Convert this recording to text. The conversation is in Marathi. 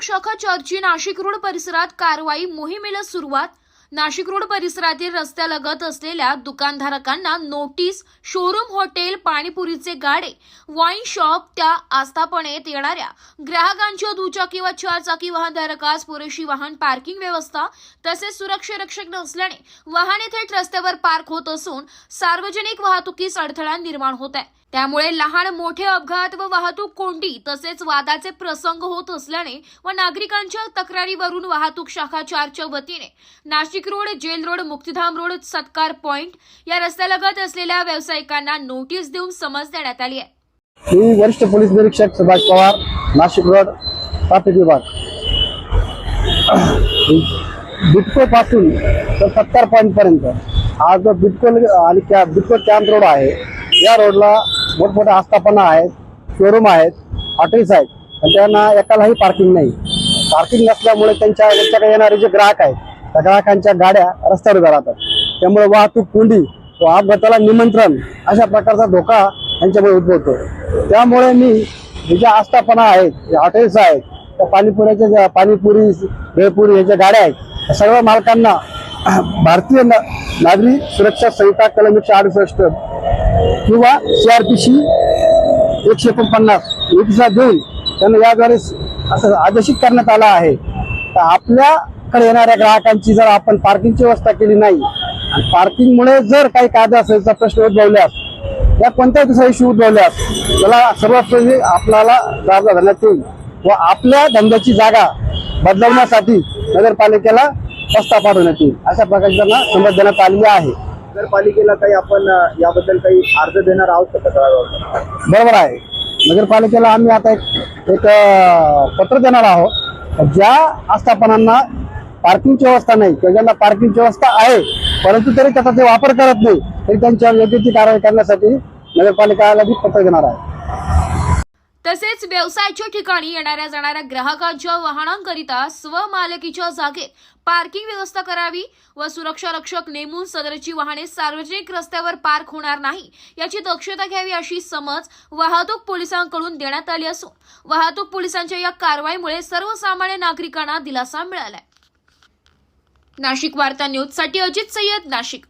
वाहतूक शाखा चर्ची नाशिक रोड परिसरात कारवाई मोहिमेला सुरुवात. नाशिक रोड परिसरातील रस्त्यालगत असलेल्या दुकानधारकांना नोटीस शोरूम हॉटेल पाणीपुरीचे गाडे वाईन शॉप त्या आस्थापनेत येणाऱ्या. ग्राहकांच्या दुचाकी व चारचाकी वाहनधारकास पुरेशी वाहन पार्किंग व्यवस्था तसेच सुरक्षारक्षक नसल्याने वाहने थेट रस्त्यावर पार्क होत असून सार्वजनिक वाहतुकीस अडथळा निर्माण होत आहे. त्यामुळे लहान मोठे अपघात व वाहतूक कोंडी तसेच वादाचे प्रसंग होत असल्याने व नागरिकांच्या तक्रारीवरून वाहतूक शाखा चारच्या वतीने Nashik road jail road Muktidham road Satkar point या रस्त्यालगत असलेल्या व्यावसायिकांना नोटीस देऊन समज देण्यात आली आहे. मी वरिष्ठ पोलीस निरीक्षक सुभाष पवार नाशिक रोड ट्राफिक विभाग. बिटको पासून तर सत्तर पॉईंट पर्यंत. हा जो बिटको आणि बिटको कॅम्प रोड आहे या रोडला मोठमोठ्या आस्थापना आहेत शोरूम आहेत हॉटेल्स आहेत पण त्यांना एकालाही पार्किंग नाही. पार्किंग नसल्यामुळे त्यांच्या त्यांच्याकडे येणारे जे ग्राहक आहेत त्या ग्राहकांच्या गाड्या रस्त्यावर उभ्या राहतात. त्यामुळे वाहतूक कोंडी व अपघाताला निमंत्रण अशा प्रकारचा धोका यांच्यामुळे उद्भवतो. त्यामुळे मी ज्या आस्थापना आहेत जे हॉटेल्स आहेत त्या पाणीपुऱ्याच्या ज्या पाणीपुरी भेळपुरी ह्या ज्या गाड्या आहेत त्या सर्व मालकांना भारतीय ना- नागरी सुरक्षा संहिता कलम एकशे अडुसष्ट किंवा सीआरपीसी एकशे एकोणपन्नास नोटिसा देऊन त्यांना याद्वारे असं आदेशित करण्यात आलं आहे. तर आपल्याकडे येणाऱ्या ग्राहकांची जर आपण पार्किंगची व्यवस्था केली नाही आणि पार्किंगमुळे जर काही कायदा असायचा प्रश्न उद्भवल्यास या कोणत्याही दुसऱ्या इश्यू उद्भवल्यास त्याला सर्वात पहिले आपल्याला जागा धरण्यात येईल व आपल्या धंद्याची जागा बदलवण्यासाठी नगरपालिकेला प्रस्ताव पाठवण्यात येईल. अशा प्रकारची त्यांना समज देण्यात आलेली आहे. नगरपालिकेला काही आपण याबद्दल काही अर्ज देणार आहोत का तक्रार बरोबर आहे. नगरपालिकेला आम्ही आता एक एक पत्र देणार आहोत. ज्या आस्थापनांना पार्किंगची व्यवस्था नाही किंवा ज्यांना पार्किंगची व्यवस्था आहे परंतु तरी त्याचा ते वापर करत नाही तरी त्यांच्यावर योग्य ती कारवाई करण्यासाठी नगरपालिकाला बी पत्र देणार आहे. तसेच व्यवसायाच्या ठिकाणी येणाऱ्या जाणाऱ्या ग्राहकांच्या वाहनांकरिता स्वमालकीच्या जागेत पार्किंग व्यवस्था करावी व सुरक्षा रक्षक नेमून सदरची वाहने सार्वजनिक रस्त्यावर पार्क होणार नाही याची दक्षता घ्यावी अशी समज वाहतूक पोलिसांकडून देण्यात आली असून वाहतूक पोलिसांच्या या कारवाईमुळे सर्वसामान्य नागरिकांना दिलासा मिळालाय. नाशिक वार्ता न्यूजसाठी अजित सय्यद नाशिक.